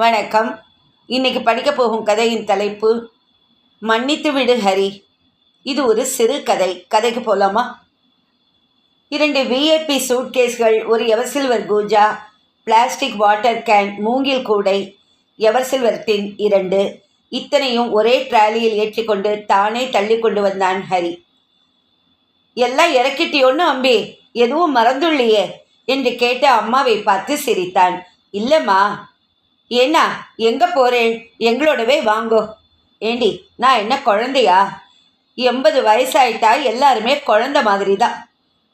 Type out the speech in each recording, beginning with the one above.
வணக்கம். இன்னைக்கு படிக்க போகும் கதையின் தலைப்பு மன்னித்து விடு ஹரி. இது ஒரு சிறு கதை. கதைக்கு போலாமா? இரண்டு விஐபி சூட்கேஸ்கள் ஒரு எவர்சில்வர் கூஜா பிளாஸ்டிக் வாட்டர் கேன் மூங்கில் கூடை எவர்சில்வர் டின் இரண்டு. இத்தனையும் ஒரே ட்ராலியில் ஏற்றிக்கொண்டு தானே தள்ளி கொண்டு வந்தான் ஹரி. எல்லாம் இறக்கிட்டியோன்னு அம்பி எதுவும் மறந்துள்ளியே என்று கேட்டு அம்மாவை பார்த்து சிரித்தான். இல்லைம்மா ஏன்னா எங்கே போகிறேன் எங்களோடவே வாங்கோ. ஏண்டி நான் என்ன குழந்தையா? எண்பது வயசாயிட்டா எல்லாருமே குழந்த மாதிரி தான்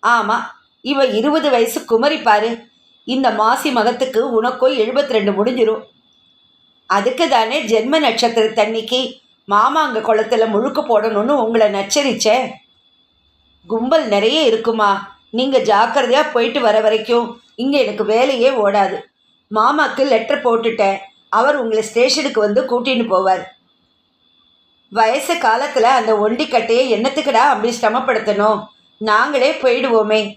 ஆமாம் இவ இருபது வயசு குமரி பாரு. இந்த மாசி மகத்துக்கு உனக்கோ எழுபத்தி ரெண்டு முடிஞ்சிரும். அதுக்கு தானே ஜென்ம நட்சத்திர தண்ணிக்கு மாமாங்க குளத்துல முழுக்க போடணும்னு உங்களை நச்சரிச்சேன் கும்பல் நிறைய இருக்குமா. நீங்கள் ஜாக்கிரதையாக போயிட்டு வர வரைக்கும் இங்கே எனக்கு வேலையே ஓடாது. மாமாக்கு லெட்டர் போட்டுட்டேன். அவர் உங்களை ஸ்டேஷனுக்கு வந்து கூட்டின்னு போவார். வயசு காலத்தில் அந்த ஒண்டிக்கட்டையை என்னத்துக்குடா அப்படி சிரமப்படுத்தணும்? நாங்களே போயிடுவோமே.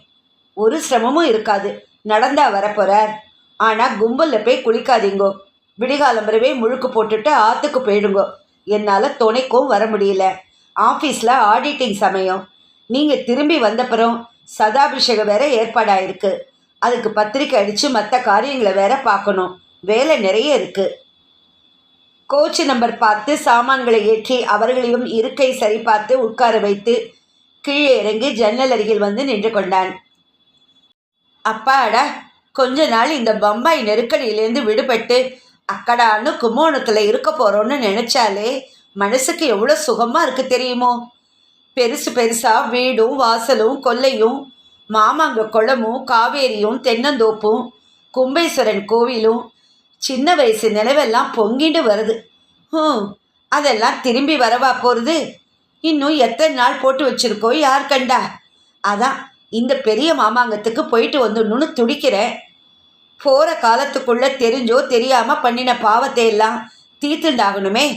ஒரு சிரமமும் இருக்காது. நடந்தா வரப்போகிறார் ஆனால் கும்பலில் போய் குளிக்காதீங்கோ. விடிகாலம் வரவே முழுக்கு போட்டுட்டு ஆற்றுக்கு போயிடுங்கோ. என்னால் துணைக்கும் வர முடியல. ஆஃபீஸில் ஆடிட்டிங் சமயம். நீங்கள் திரும்பி வந்தப்புறம் சதாபிஷேகம் வேற ஏற்பாடாயிருக்கு. அதுக்கு பத்திரிக்கை அடித்து மற்ற காரியங்களை வேற பார்க்கணும். வேலை நிறைய இருக்குது கோச் நம்பர் பார்த்து சாமான்களை ஏற்றி அவர்களையும் இருக்கை சரி பார்த்து உட்கார வைத்து கீழே இறங்கி ஜன்னல் அருகில் வந்து நின்று கொண்டான். அப்பாடா கொஞ்ச நாள் இந்த பம்பாய் நெருக்கடியிலேருந்து விடுபட்டு அக்கடான்னு கும்போணத்தில் இருக்க போகிறோன்னு நினச்சாலே மனசுக்கு எவ்வளோ சுகமாக இருக்கு தெரியுமோ? பெருசு பெருசாக வீடும் வாசலும் கொல்லையும் மாமாங்க குளமும் காவேரியும் தென்னந்தோப்பும் கும்பேஸ்வரன் கோவிலும் சின்ன வயசு நினைவெல்லாம் பொங்கிட்டு வருது. ஹம் அதெல்லாம் திரும்பி வரவா போகிறது இன்னும் எத்தனை நாள் போட்டு வச்சிருக்கோ யார் கண்டா? அதான் இந்த பெரிய மாமாங்கத்துக்கு போயிட்டு வந்துடணும்னு துடிக்கிறேன். போகிற காலத்துக்குள்ளே தெரிஞ்சோ தெரியாமல் பண்ணின பாவத்தை எல்லாம் தீர்த்துண்டாகணுமே.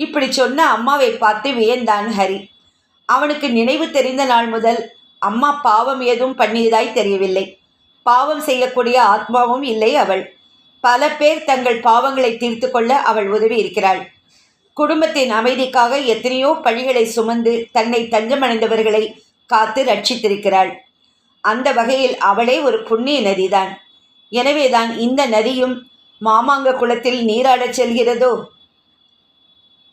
இப்படி சொன்ன அம்மாவை பார்த்து வியந்தான் ஹரி. அவனுக்கு நினைவு தெரிந்த நாள் முதல் அம்மா பாவம் ஏதும் பண்ணியதாய் தெரியவில்லை. பாவம் செய்யக்கூடிய ஆத்மாவும் இல்லை அவள். பல பேர் தங்கள் பாவங்களை தீர்த்து கொள்ள அவள் உதவி இருக்கிறாள் குடும்பத்தின் அமைதிக்காக எத்தனையோ பழிகளை சுமந்து தன்னை தஞ்சமடைந்தவர்களை காத்து ரட்சித்திருக்கிறாள். அந்த வகையில் அவளே ஒரு புண்ணிய நதிதான். எனவேதான் இந்த நதியும் மாமாங்க குளத்தில் நீராடச் செல்கிறதோ?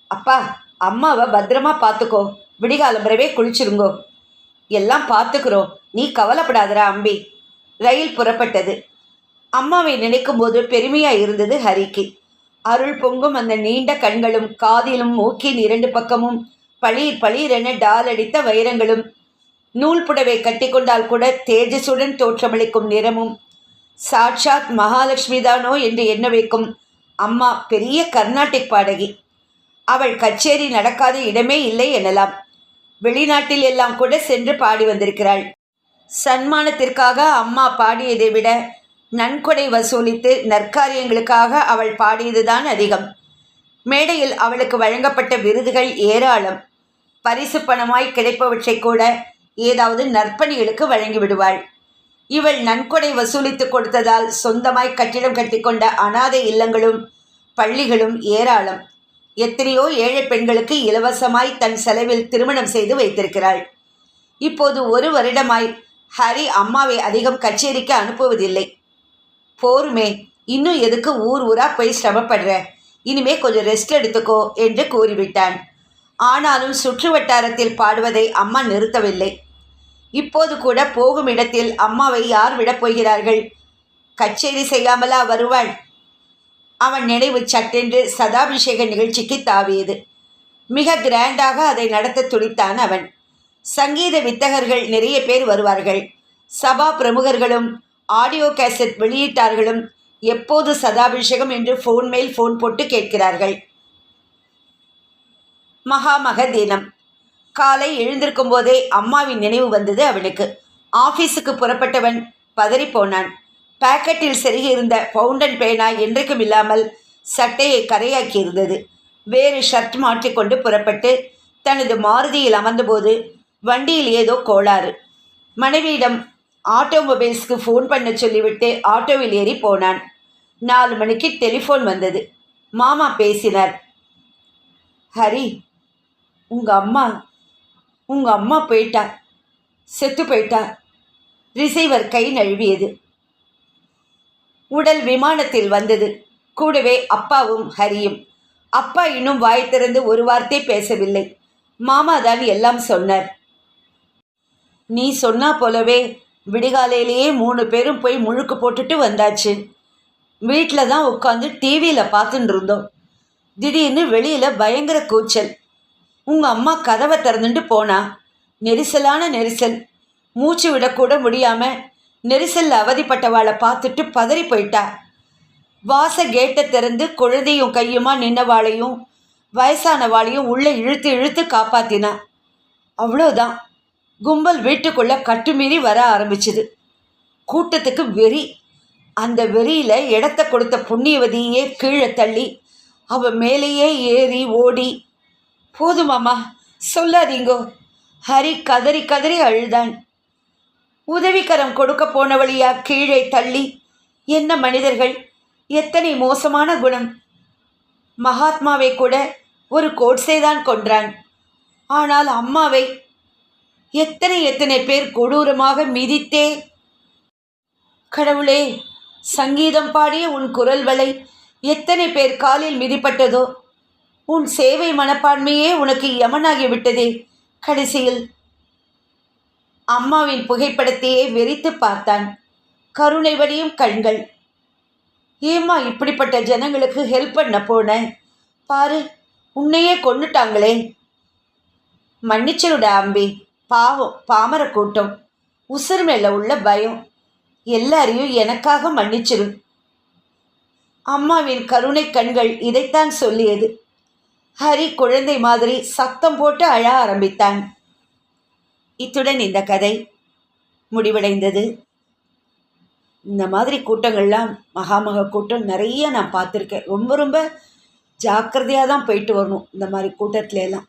அப்பா அம்மாவை பத்திரமா பார்த்துக்கோ. விடிகாலம்பரவே குளிச்சிருங்கோ. எல்லாம் பார்த்துக்கிறோம். நீ கவலைப்படாதரா அம்பி. ரயில் புறப்பட்டது. அம்மாவை நினைக்கும் போது பெருமையாக இருந்தது ஹரிக்கு. அருள் பொங்கும் அந்த நீண்ட கண்களும் காதிலும் மூக்கின் இரண்டு பக்கமும் பளீர் பளீரென டால் அடித்த வைரங்களும் நூல் புடவை கட்டிக்கொண்டால் கூட தேஜஸுடன் தோற்றமளிக்கும் நிறமும் சாட்சாத் மகாலட்சுமி தானோ என்று எண்ண வைக்கும் அம்மா பெரிய கர்நாடிக் பாடகி. அவள் கச்சேரி நடக்காத இடமே இல்லை எனலாம். வெளிநாட்டில் எல்லாம் கூட சென்று பாடி வந்திருக்கிறாள். சன்மானத்திற்காக அம்மா பாடியதை விட நன்கொடை வசூலித்து நற்காரியங்களுக்காக அவள் பாடியதுதான் அதிகம். மேடையில் அவளுக்கு வழங்கப்பட்ட விருதுகள் ஏராளம். பரிசு பணமாய் கிடைப்பவற்றை கூட ஏதாவது நற்பணிகளுக்கு வழங்கி விடுவாள் இவள் நன்கொடை வசூலித்து கொடுத்ததால் சொந்தமாய் கட்டிடம் கட்டிக்கொண்ட அனாதை இல்லங்களும் பள்ளிகளும் ஏராளம். எத்தனையோ ஏழை பெண்களுக்கு இலவசமாய் தன் செலவில் திருமணம் செய்து வைத்திருக்கிறாள். இப்போது ஒரு வருடமாய் ஹரி அம்மாவை அதிகம் கச்சேரிக்கு அனுப்புவதில்லை. போருமே இன்னும் எதுக்கு ஊர் ஊரா போய் சிரமப்படுற? இனிமே கொஞ்சம் ரெஸ்ட் எடுத்துக்கோ என்று கூறிவிட்டான். ஆனாலும் சுற்று வட்டாரத்தில் பாடுவதை அம்மா நிறுத்தவில்லை. இப்போது கூட போகும் இடத்தில் அம்மாவை யார் விடப் போகிறார்கள்? கச்சேரி செய்யாமலா வருவாள்? அவன் நினைவு சட்டென்று சதாபிஷேக நிகழ்ச்சிக்கு தாவியது. மிக கிராண்டாக அதை நடத்த துடித்தான் அவன். சங்கீத வித்தகர்கள் நிறைய பேர் வருவார்கள். சபா பிரமுகர்களும் ஆடியோ கேசட் வெளியீட்டார்களும் எப்போது சதாபிஷேகம் என்று ஃபோன் மேல் ஃபோன் போட்டு கேட்கிறார்கள். மகாமக தினம் காலை எழுந்திருக்கும் போதே அம்மாவின் நினைவு வந்தது அவனுக்கு. ஆஃபீஸுக்கு புறப்பட்டவன் பதறிப்போனான் பாக்கெட்டில் செருகி இருந்த பவுண்டன் பேனா என்றைக்கும் இல்லாமல் சட்டையை கரையாக்கி இருந்தது. வேறு ஷர்ட் மாற்றிக்கொண்டு புறப்பட்டு தனது மாருதியில் அமர்ந்தபோது வண்டியில் ஏதோ கோளாறு. மனைவியிடம் ஆட்டோமொபைல்ஸ்க்கு ஃபோன் பண்ண சொல்லிவிட்டு ஆட்டோவில் ஏறி போனான். நாலு மணிக்கு டெலிஃபோன் வந்தது. மாமா பேசினார். ஹரி உங்கள் அம்மா உங்கள் அம்மா போயிட்டா செத்து போயிட்டா. ரிசீவர் கை நழுவியது. உடல் விமானத்தில் வந்தது. கூடவே அப்பாவும் ஹரியும். அப்பா இன்னும் வாய் திறந்து ஒரு வார்த்தை பேசவில்லை. மாமா தான் எல்லாம் சொன்னார். நீ சொன்னா போலவே விடிகாலையிலேயே மூணு பேரும் போய் முழுக்கு போட்டுட்டு வந்தாச்சு. வீட்டில் தான் உட்காந்து டிவியில் பார்த்துட்டு இருந்தோம். திடீர்னு வெளியில் பயங்கர கூச்சல். உங்கள் அம்மா கதவை திறந்துட்டு போனா. நெரிசலான நெரிசல். மூச்சு விடக்கூட முடியாமல் நெரிசலில் அவதிப்பட்டவாளை பார்த்துட்டு பதறி போயிட்டா. வாச கேட்டை திறந்து குழந்தையும் கையுமா நின்னவாளையும் வயசானவாளையும் உள்ளே இழுத்து இழுத்து காப்பாத்தினா. அவ்வளோதான். கும்பல் வீட்டுக்குள்ளே கட்டுமீறி வர ஆரம்பிச்சுது. கூட்டத்துக்கு வெறி. அந்த வெறியில் இடத்த கொடுத்த புண்ணியவதியே கீழே தள்ளி அவ மேலேயே ஏறி ஓடி போதுமாமா சொல்லாதீங்கோ. ஹரி கதறி கதறி அழுதான். உதவிக்கரம் கொடுக்க போனவழியா கீழே தள்ளி. என்ன மனிதர்கள்? எத்தனை மோசமான குணம். மகாத்மாவை கூட ஒரு கோட்ஸை தான் கொன்றான். ஆனால் அம்மாவை எத்தனை எத்தனை பேர் கொடூரமாக மிதித்தே. கடவுளே சங்கீதம் பாடிய உன் குரல் வலை எத்தனை பேர் காலில் மிதிப்பட்டதோ. உன் சேவை மனப்பான்மையே உனக்கு யமனாகிவிட்டதே. கடைசியில் அம்மாவின் புகைப்படத்தையே வெறித்து பார்த்தான். கருணை வடியும் கண்கள். ஏம்மா இப்படிப்பட்ட ஜனங்களுக்கு ஹெல்ப் பண்ண போனேன் பாரு உன்னையே கொண்டுட்டாங்களே மன்னிச்சிருடா அம்பி. பாவம் பாமர கூட்டம். உசுர் மேல உள்ள பயம். எல்லாரையும் எனக்காக மன்னிச்சிரு. அம்மாவின் கருணை கண்கள் இதைத்தான் சொல்லியது. ஹரி குழந்தை மாதிரி சத்தம் போட்டு அழ ஆரம்பித்தான். இத்துடன் இந்த கதை முடிவடைந்தது. இந்த மாதிரி கூட்டங்கள்லாம் மகாமக கூட்டம் நிறைய நான் பார்த்துருக்கேன். ரொம்ப ரொம்ப ஜாக்கிரதையாக தான் போயிட்டு வரணும் இந்த மாதிரி கூட்டத்துல எல்லாம்